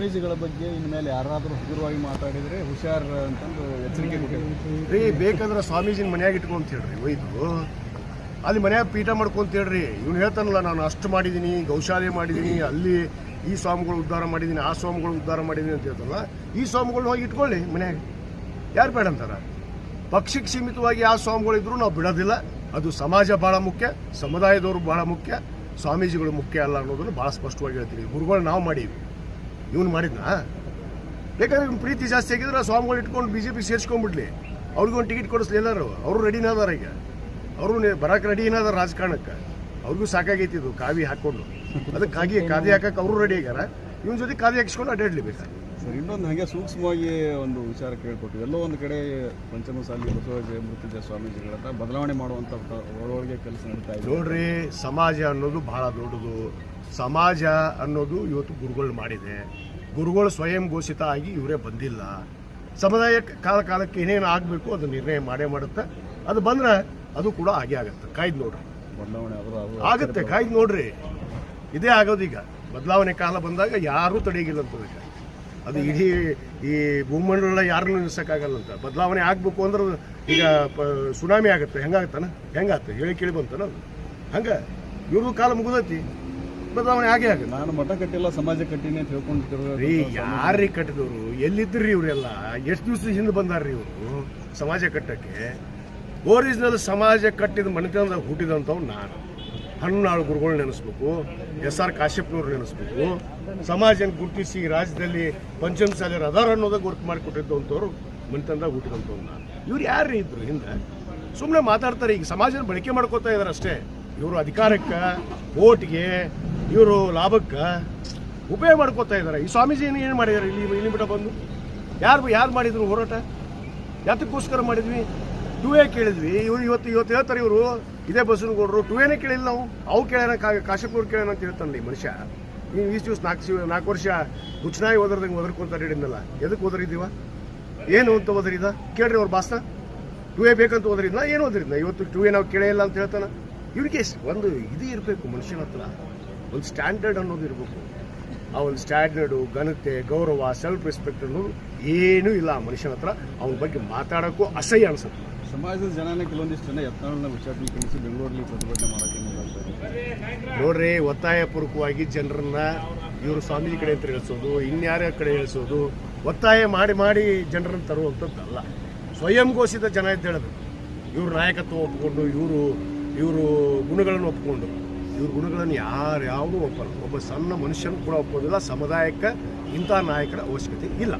ಸ್ವಾಮೀಜಿಗಳ ಬಗ್ಗೆ ಇನ್ಮೇಲೆ ಯಾರಾದರೂ ಹಗುರವಾಗಿ ಮಾತಾಡಿದರೆ ಹುಷಾರ್ ಅಂತಂದು ಎಚ್ಚರಿಕೆ ಕೊಟ್ಟಿದ್ದೀವಿ ರೀ, ಬೇಕಂದ್ರೆ ಸ್ವಾಮೀಜಿನ ಮನ್ಯಾಗ ಇಟ್ಕೊಂತ ಹೇಳ್ರಿ ಒಯ್ದು. ಅಲ್ಲಿ ಮನೆಯಾಗ ಪೀಠ ಮಾಡ್ಕೊಂತ ಹೇಳ್ರಿ ಇವ್ನು ಹೇಳ್ತಾನಲ್ಲ, ನಾನು ಅಷ್ಟು ಮಾಡಿದ್ದೀನಿ ಗೌಶಾಲೆ ಮಾಡಿದ್ದೀನಿ ಅಲ್ಲಿ ಈ ಸ್ವಾಮಿಗಳು ಉದ್ಧಾರ ಮಾಡಿದ್ದೀನಿ ಆ ಸ್ವಾಮಿಗಳು ಉದ್ಧಾರ ಮಾಡಿದ್ದೀನಿ ಅಂತ ಹೇಳ್ತಲ್ಲ ಈ ಸ್ವಾಮಿಗಳನ್ನ ಹೋಗಿ ಇಟ್ಕೊಳ್ಳಿ ಮನೆಯಾಗ. ಯಾರು ಬೇಡ ಅಂತಾರ? ಪಕ್ಷಕ್ಕೆ ಸೀಮಿತವಾಗಿ ಯಾವ ಸ್ವಾಮಿಗಳಿದ್ರು ನಾವು ಬಿಡೋದಿಲ್ಲ. ಅದು ಸಮಾಜ ಭಾಳ ಮುಖ್ಯ, ಸಮುದಾಯದವರು ಭಾಳ ಮುಖ್ಯ, ಸ್ವಾಮೀಜಿಗಳು ಮುಖ್ಯ ಅಲ್ಲ ಅನ್ನೋದನ್ನು ಭಾಳ ಸ್ಪಷ್ಟವಾಗಿ ಹೇಳ್ತೀವಿ. ಗುರುಗಳು ನಾವು ಮಾಡೀವಿ ಇವನು ಮಾಡಿದ್ನಾ? ಬೇಕಾದ್ರೆ ಇವ್ನ ಪ್ರೀತಿ ಜಾಸ್ತಿ ಆಗಿದ್ರೆ ಆ ಸ್ವಾಮಿಗಳು ಇಟ್ಕೊಂಡು ಬಿ ಜೆ ಪಿ ಸೇರ್ಸ್ಕೊಂಡ್ಬಿಡ್ಲಿ. ಅವ್ರಿಗೂ ಒಂದು ಟಿಕೆಟ್ ಎಲ್ಲರೂ. ಅವರು ರೆಡಿನ ಅದಾರ ಈಗ. ಅವರು ಬರಕ್ಕೆ ರೆಡಿ ಏನಾದ ರಾಜಕಾರಣಕ್ಕೆ. ಅವ್ರಿಗೂ ಸಾಕಾಗೈತಿ ಇದು, ಕಾವಿ ಹಾಕ್ಕೊಂಡು. ಅದಕ್ಕಾಗಿ ಕಾದಿ ಹಾಕಕ್ಕೆ ಅವರು ರೆಡಿ ಆಗ್ಯಾರ ಇವನ ಜೊತೆ ಕಾದಿ ಹಾಕಿಸ್ಕೊಂಡು ಅಡ್ಡಾಡ್ಲಿ ಬೇಕಾದ್ರೆ. ಸರ್ ಇನ್ನೊಂದು ಹಾಗೆ ಸೂಕ್ಷ್ಮವಾಗಿ ಒಂದು ವಿಚಾರ ಕೇಳ್ಕೊಟ್ಟು ಎಲ್ಲೋ ಒಂದು ಕಡೆ ಪಂಚಮಸಾಲಿ ಬಸವರಾಜ ಮೃತ್ಯುಜ ಸ್ವಾಮೀಜಿಗಳನ್ನ ಬದಲಾವಣೆ ಮಾಡುವಂಥ ಒಳಗೆ ಕೆಲಸ ನಡೀತಾ ಇದೆ. ನೋಡ್ರಿ ಸಮಾಜ ಅನ್ನೋದು ಬಹಳ ದೊಡ್ಡದು. ಸಮಾಜ ಅನ್ನೋದು ಇವತ್ತು ಗುರುಗಳು ಮಾಡಿದೆ. ಗುರುಗಳು ಸ್ವಯಂ ಘೋಷಿತ ಆಗಿ ಇವರೇ ಬಂದಿಲ್ಲ. ಸಮುದಾಯ ಕಾಲ ಕಾಲಕ್ಕೆ ಏನೇನು ಆಗಬೇಕು ಅದು ನಿರ್ಣಯ ಮಾಡೇ ಮಾಡುತ್ತೆ. ಅದು ಬಂದ್ರೆ ಅದು ಕೂಡ ಹಾಗೆ ಆಗುತ್ತೆ. ಕಾಯ್ದು ನೋಡ್ರಿ. ಬದಲಾವಣೆ ಆಗುತ್ತೆ ಕಾಯ್ದು ನೋಡ್ರಿ. ಇದೇ ಆಗೋದೀಗ ಬದಲಾವಣೆ ಕಾಲ ಬಂದಾಗ ಯಾರೂ ತಡೆಯಿಲ್ಲ ಅಂತ. ಅದು ಇಡೀ ಈ ಭೂಮಂಡಲ ಯಾರನ್ನೂ ನಿಲ್ಸಕ್ಕಾಗಲ್ಲ ಅಂತ. ಬದಲಾವಣೆ ಆಗಬೇಕು ಅಂದ್ರೆ ಈಗ ಪ ಸುನಾಮಿ ಆಗುತ್ತೆ. ಹೆಂಗಾಗತ್ತಾನ? ಹೆಂಗಾಗ್ತದೆ? ಹೇಳಿ ಕೇಳಿ ಬಂತಾನ ಹಂಗೆ? ಇವ್ರದ್ದು ಕಾಲ ಮುಗಿದೈತಿ. ಬದಲಾವಣೆ ಆಗೇ ಆಗುತ್ತೆ. ನಾನು ಮಠ ಕಟ್ಟಿಲ್ಲ ಸಮಾಜ ಕಟ್ಟಿನಿ ಅಂತ ಹೇಳ್ಕೊಂಡು ರೀ ಯಾರೀ ಕಟ್ಟಿದವರು? ಎಲ್ಲಿದ್ರಿ ಇವರೆಲ್ಲ? ಎಷ್ಟು ದಿವಸ ಹಿಂದೆ ಬಂದಾರ್ರಿ ಇವರು? ಸಮಾಜ ಕಟ್ಟಕ್ಕೆ? ಒರಿಜಿನಲ್ ಸಮಾಜ ಕಟ್ಟಿದ ಮನೆತನದಾಗ ಹುಟ್ಟಿದಂಥವ್ ನಾನು. ಹಣ್ಣಾಳು ಗುರುಗಳು ನೆನೆಸ್ಬೇಕು. S R ಕಾಶ್ಯಪ್ನವ್ರು ನೆನೆಸ್ಬೇಕು. ಸಮಾಜನ ಗುರುತಿಸಿ ರಾಜ್ಯದಲ್ಲಿ ಪಂಚಮ ಪಂಚಮಸಾಲಿಯರು ಅದಾರ ಅನ್ನೋದಾಗ ವರ್ಕ್ ಮಾಡಿಕೊಟ್ಟಿದ್ದಂಥವ್ರು ಮನೆತನದಾಗ ಹುಟ್ಟಿದಂಥವ್ರು. ನಾನು ಇವ್ರು ಯಾರು ಇದ್ರು ಹಿಂದೆ? ಸುಮ್ಮನೆ ಮಾತಾಡ್ತಾರೆ, ಈಗ ಸಮಾಜನ ಬಳಕೆ ಮಾಡ್ಕೋತಾ ಇದ್ದಾರೆ ಅಷ್ಟೇ. ಇವರು ಅಧಿಕಾರಕ್ಕೆ, ಓಟ್ಗೆ, ಇವರು ಲಾಭಕ್ಕೆ ಉಪಯೋಗ ಮಾಡ್ಕೋತಾ ಇದ್ದಾರೆ ಈ ಸ್ವಾಮೀಜಿ ಏನು ಏನು ಮಾಡಿದ್ದಾರೆ ಇಲ್ಲಿ ಇಲ್ಲಿ ಬಿಟ್ಟ ಬಂದು? ಯಾರು ಯಾರು ಮಾಡಿದ್ರು ಹೋರಾಟ? ಯಾತಕ್ಕೋಸ್ಕರ ಮಾಡಿದ್ವಿ? ಟೂ ಎ ಕೇಳಿದ್ವಿ. ಇವ್ರು ಇವತ್ತು ಇವತ್ತು ಹೇಳ್ತಾರೆ ಇವರು, ಇದೇ ಬಸವನಗೌಡರು ಟೂ ಎನೇ ಕೇಳಿಲ್ಲ ನಾವು ಅವು ಕೇಳೋಣ ಕಾಶಪ್ಪನವ್ರು ಕೇಳೋಣ ಅಂತ ಹೇಳ್ತಾನೆ ಈ ಮನುಷ್ಯ. ನೀವು ಇಷ್ಟು ದಿವಸ ನಾಲ್ಕು ನಾಲ್ಕು ವರ್ಷ ಹುಚ್ಚನಾಯಿ ಓದರ್ದಂಗೆ ಓದರ್ಕೊಂತಾರೆ ಹಿಡಿದ್ನಲ್ಲ ಎದಕ್ಕೆ ಓದರಿದ್ದೀವ? ಏನು ಅಂತ ಓದರಿದ? ಕೇಳ್ರಿ ಅವ್ರ ಭಾಷಣ. ಟೂ ಎ ಬೇಕಂತ ಓದರಿದ್ನ? ಏನು ಓದರಿದ್ನ? ಇವತ್ತು ಟೂ ಎ ನಾವು ಕೇಳೇ ಅಂತ ಹೇಳ್ತಾನೆ. ಇವ್ರಿಗೆ ಒಂದು ಇದು ಇರಬೇಕು ಮನುಷ್ಯನ ಹತ್ರ. ಒಂದು ಸ್ಟ್ಯಾಂಡರ್ಡ್ ಅನ್ನೋದು ಇರಬೇಕು. ಒಂದು ಸ್ಟ್ಯಾಂಡರ್ಡು ಘನತೆ ಗೌರವ ಸೆಲ್ಫ್ ರೆಸ್ಪೆಕ್ಟ್ ಅನ್ನೋದು ಏನೂ ಇಲ್ಲ ಆ ಮನುಷ್ಯನ ಹತ್ರ. ಅವನ ಬಗ್ಗೆ ಮಾತಾಡೋಕ್ಕೂ ಅಸಹ್ಯ ಅನ್ಸುತ್ತೆ. ಸಮಾಜದ ಜನನೇ ಕೆಲವೊಂದಿಷ್ಟು ಜನ ಯತ್ನಾಳನ್ನ ವಿಚಾರಣೆ ಕಳಿಸಿ ಬೆಂಗಳೂರಲ್ಲಿ ಪ್ರತಿಭಟನೆ ಮಾಡೋಕ್ಕೆ ನೋಡ್ರಿ ಒತ್ತಾಯಪೂರ್ವಕವಾಗಿ ಜನರನ್ನ ಇವರು ಸ್ವಾಮೀಜಿ ಕಡೆ ಅಂತ ಹೇಳಿಸೋದು ಇನ್ಯಾರ ಕಡೆ ಹೇಳಿಸೋದು ಒತ್ತಾಯ ಮಾಡಿ ಮಾಡಿ ಜನರನ್ನು ತರುವಂಥದ್ದಲ್ಲ ಸ್ವಯಂ ಘೋಷಿತ ಜನ ಅಂತ ಹೇಳೋದು ಇವ್ರ ನಾಯಕತ್ವ ಒಪ್ಪಿಕೊಂಡು ಇವರು ಇವರು ಗುಣಗಳನ್ನು ಒಪ್ಕೊಂಡು. ಇವ್ರ ಗುಣಗಳನ್ನು ಯಾರು ಯಾವುದೂ ಒಪ್ಪಲ್ಲ. ಒಬ್ಬ ಸಣ್ಣ ಮನುಷ್ಯನು ಕೂಡ ಒಪ್ಪೋದಿಲ್ಲ, ಸಮುದಾಯಕ್ಕೆ ಇಂಥ ನಾಯಕರ ಅವಶ್ಯಕತೆ ಇಲ್ಲ.